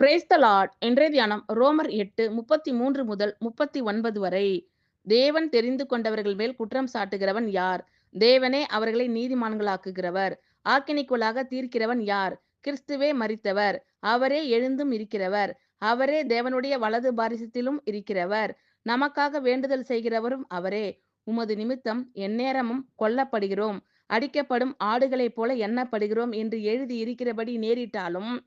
Praise the Lord த இன்றைய தியானம் ரோமர் எட்டு முப்பத்தி மூன்று முதல் முப்பத்தி ஒன்பது வரை. தேவன் தெரிந்து கொண்டவர்கள் மேல் குற்றம் சாட்டுகிறவன் யார்? தேவனே அவர்களை நீதிமான்களாக்குகிறவர். ஆக்கினிக்குள்ளாக தீர்க்கிறவன் யார்? கிறிஸ்துவே மறித்தவர் அவரே எழுந்தும் இருக்கிறவர். அவரே தேவனுடைய வலது பாரிசத்திலும் இருக்கிறவர். நமக்காக வேண்டுதல் செய்கிறவரும் அவரே. உமது நிமித்தம் எந்நேரமும் கொல்லப்படுகிறோம். அடிக்கப்படும் ஆடுகளைப் போல எண்ணப்படுகிறோம் என்று எழுதி இருக்கிறபடி நேரிட்டாலும்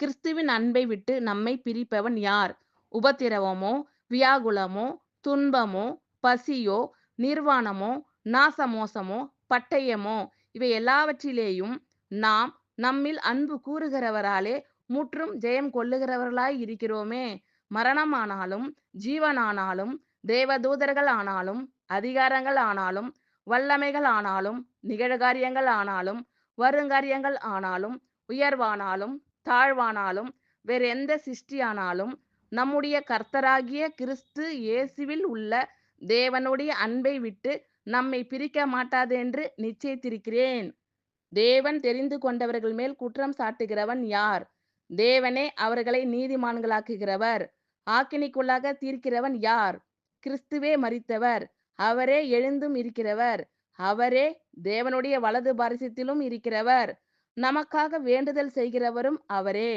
கிறிஸ்துவின் அன்பை விட்டு நம்மை பிரிப்பவன் யார்? உபத்திரவமோ வியாகுலமோ துன்பமோ பசியோ நிர்வாணமோ நாசமோசமோ பட்டயமோ இவை எல்லாவற்றிலேயும் நாம் நம்மில் அன்பு கூறுகிறவராலே முற்றும் ஜெயம் கொள்ளுகிறவர்களாய் இருக்கிறோமே. மரணமானாலும் ஜீவனானாலும் தேவதூதர்கள் ஆனாலும் அதிகாரங்கள் ஆனாலும் வல்லமைகள் ஆனாலும் நிகழ்காரியங்கள் ஆனாலும் வருங்காரியங்கள் ஆனாலும் உயர்வானாலும் தாழ்வானாலும் வேற எந்த சிருஷ்டியானாலும் நம்முடைய கர்த்தராகிய கிறிஸ்து இயேசுவில் உள்ள தேவனுடைய அன்பை விட்டு நம்மை பிரிக்க மாட்டாது என்று நிச்சயித்திருக்கிறேன். தேவன் தெரிந்து கொண்டவர்கள் மேல் குற்றம் சாட்டுகிறவன் யார்? தேவனே அவர்களை நீதிமான்களாக்குகிறவர். ஆக்கினிக்குள்ளாக தீர்க்கிறவன் யார்? கிறிஸ்துவே மறித்தவர் அவரே எழுந்தும் இருக்கிறவர். அவரே தேவனுடைய வலது பாரிசத்திலும் இருக்கிறவர். நமக்காக வேண்டுதல் செய்கிறவரும் அவரே.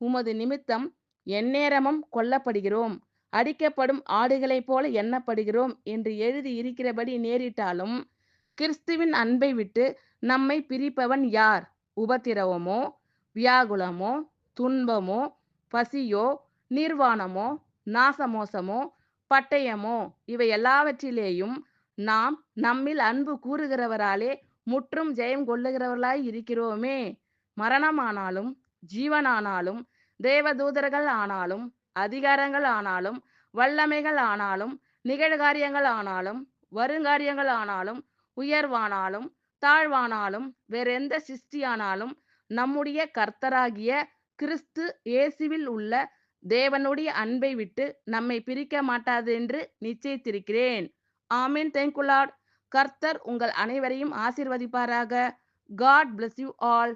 உமது நிமித்தம் எந்நேரமும் கொல்லப்படுகிறோம். அடிக்கப்படும் ஆடுகளைப் போல எண்ணப்படுகிறோம் என்று எழுதி இருக்கிறபடி நேரிட்டாலும் கிறிஸ்துவின் அன்பை விட்டு நம்மை பிரிப்பவன் யார்? உபத்திரவமோ வியாகுலமோ துன்பமோ பசியோ நிர்வாணமோ நாசமோசமோ பட்டயமோ இவை எல்லாவற்றிலேயும் நாம் நம்மில் அன்பு கூறுகிறவராலே முற்றும் ஜெயம் கொள்ளுகிறவர்களாய் இருக்கிறோமே. மரணமானாலும் ஜீவனானாலும் தேவதூதர்கள் ஆனாலும் அதிகாரங்கள் ஆனாலும் வல்லமைகள் ஆனாலும் நிகழ்காரியங்கள் ஆனாலும் வருங்காரியங்கள் ஆனாலும் உயர்வானாலும் தாழ்வானாலும் வேற எந்த சிருஷ்டியானாலும் நம்முடைய கர்த்தராகிய கிறிஸ்து இயேசுவில் உள்ள தேவனுடைய அன்பை விட்டு நம்மை பிரிக்க மாட்டாது என்று நிச்சயித்திருக்கிறேன். ஆமீன். தேங்க்யூ லார்ட் கர்த்தர் உங்கள் அனைவரையும் ஆசிர்வதிப்பாராக. God bless you all